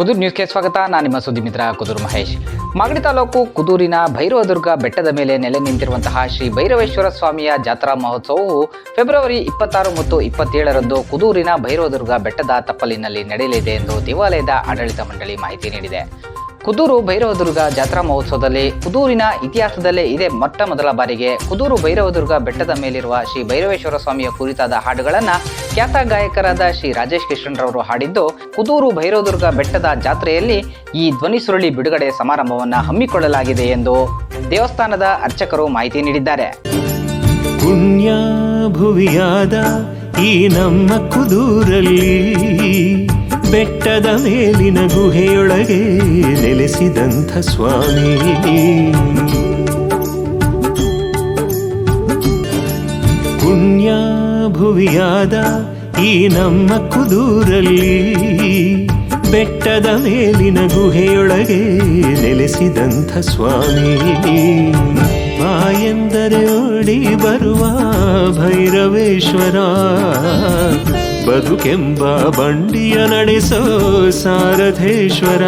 ಕುದೂರು ನ್ಯೂಸ್ಗೆ ಸ್ವಾಗತ. ನಾನು ನಿಮ್ಮ ಸುದ್ದಿ ಮಿತ್ರ ಕುದೂರು ಮಹೇಶ್. ಮಾಗಡಿ ತಾಲೂಕು ಕುದೂರಿನ ಭೈರವದುರ್ಗ ಬೆಟ್ಟದ ಮೇಲೆ ನೆಲೆ ನಿಂತಿರುವಂತಹ ಶ್ರೀ ಭೈರವೇಶ್ವರ ಸ್ವಾಮಿಯ ಜಾತ್ರಾ ಮಹೋತ್ಸವವು ಫೆಬ್ರವರಿ ಇಪ್ಪತ್ತಾರು ಮತ್ತು ಇಪ್ಪತ್ತೇಳರಂದು ಕುದೂರಿನ ಭೈರವದುರ್ಗ ಬೆಟ್ಟದ ತಪ್ಪಲಿನಲ್ಲಿ ನಡೆಯಲಿದೆ ಎಂದು ದೇವಾಲಯದ ಆಡಳಿತ ಮಂಡಳಿ ಮಾಹಿತಿ ನೀಡಿದೆ. ಕುದೂರು ಭೈರವದುರ್ಗ ಜಾತ್ರಾ ಮಹೋತ್ಸವದಲ್ಲಿ ಕುದೂರಿನ ಇತಿಹಾಸದಲ್ಲೇ ಇದೇ ಮೊಟ್ಟ ಮೊದಲ ಬಾರಿಗೆ ಕುದೂರು ಭೈರವದುರ್ಗ ಬೆಟ್ಟದ ಮೇಲಿರುವ ಶ್ರೀ ಭೈರವೇಶ್ವರ ಸ್ವಾಮಿಯ ಕುರಿತಾದ ಹಾಡುಗಳನ್ನು ಖ್ಯಾತ ಗಾಯಕರಾದ ಶ್ರೀ ರಾಜೇಶ್ ಕೃಷ್ಣರವರು ಹಾಡಿದ್ದು, ಕುದೂರು ಭೈರವದುರ್ಗ ಬೆಟ್ಟದ ಜಾತ್ರೆಯಲ್ಲಿ ಈ ಧ್ವನಿ ಸುರುಳಿ ಬಿಡುಗಡೆ ಸಮಾರಂಭವನ್ನು ಹಮ್ಮಿಕೊಳ್ಳಲಾಗಿದೆ ಎಂದು ದೇವಸ್ಥಾನದ ಅರ್ಚಕರು ಮಾಹಿತಿ ನೀಡಿದ್ದಾರೆ. ಈ ನಮ್ಮ ಕುದೂರಲ್ಲಿ ಬೆಟ್ಟದ ಮೇಲಿನ ಗುಹೆಯೊಳಗೆ ನೆಲೆಸಿದಂಥ ಸ್ವಾಮಿ. ಪುಣ್ಯ ಭುವಿಯಾದ ಈ ನಮ್ಮ ಕುದೂರಲ್ಲಿ ಬೆಟ್ಟದ ಮೇಲಿನ ಗುಹೆಯೊಳಗೆ ನೆಲೆಸಿದಂಥ ಸ್ವಾಮಿ. ಬಾಯೆಂದರೆ ಓಡಿ ಬರುವ ಭೈರವೇಶ್ವರ. ಬದುಕೆಂಬ ಬಂಡಿಯ ನಡೆಸೋ ಸಾರಥೇಶ್ವರ.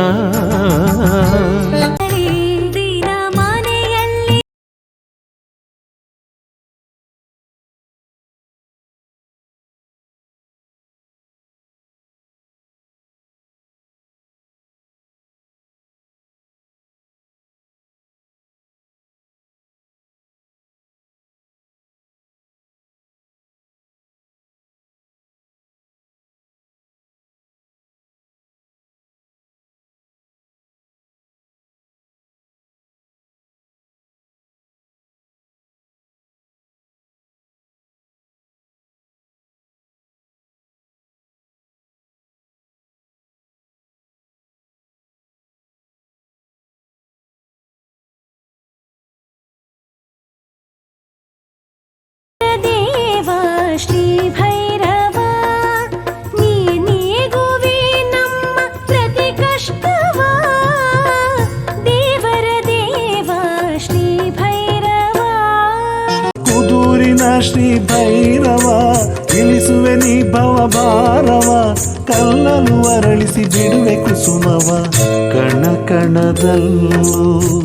ಶ್ರೀ ಭೈರವ ಇಳಿಸುವೆ ನೀ ಭವ ಭಾರವ, ಕಲ್ಲಲು ಅರಳಿಸಿ ಬಿಡುವೆ ಕುಸುಮವ. ಕಣ ಕಣದಲ್ಲೂ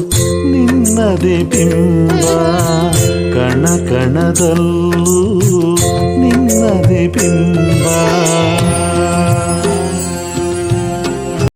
ನಿನ್ನದೇ ಬಿಂಬ. ಕಣ ಕಣದಲ್ಲೂ ನಿನ್ನದೇ ಬಿಂಬ.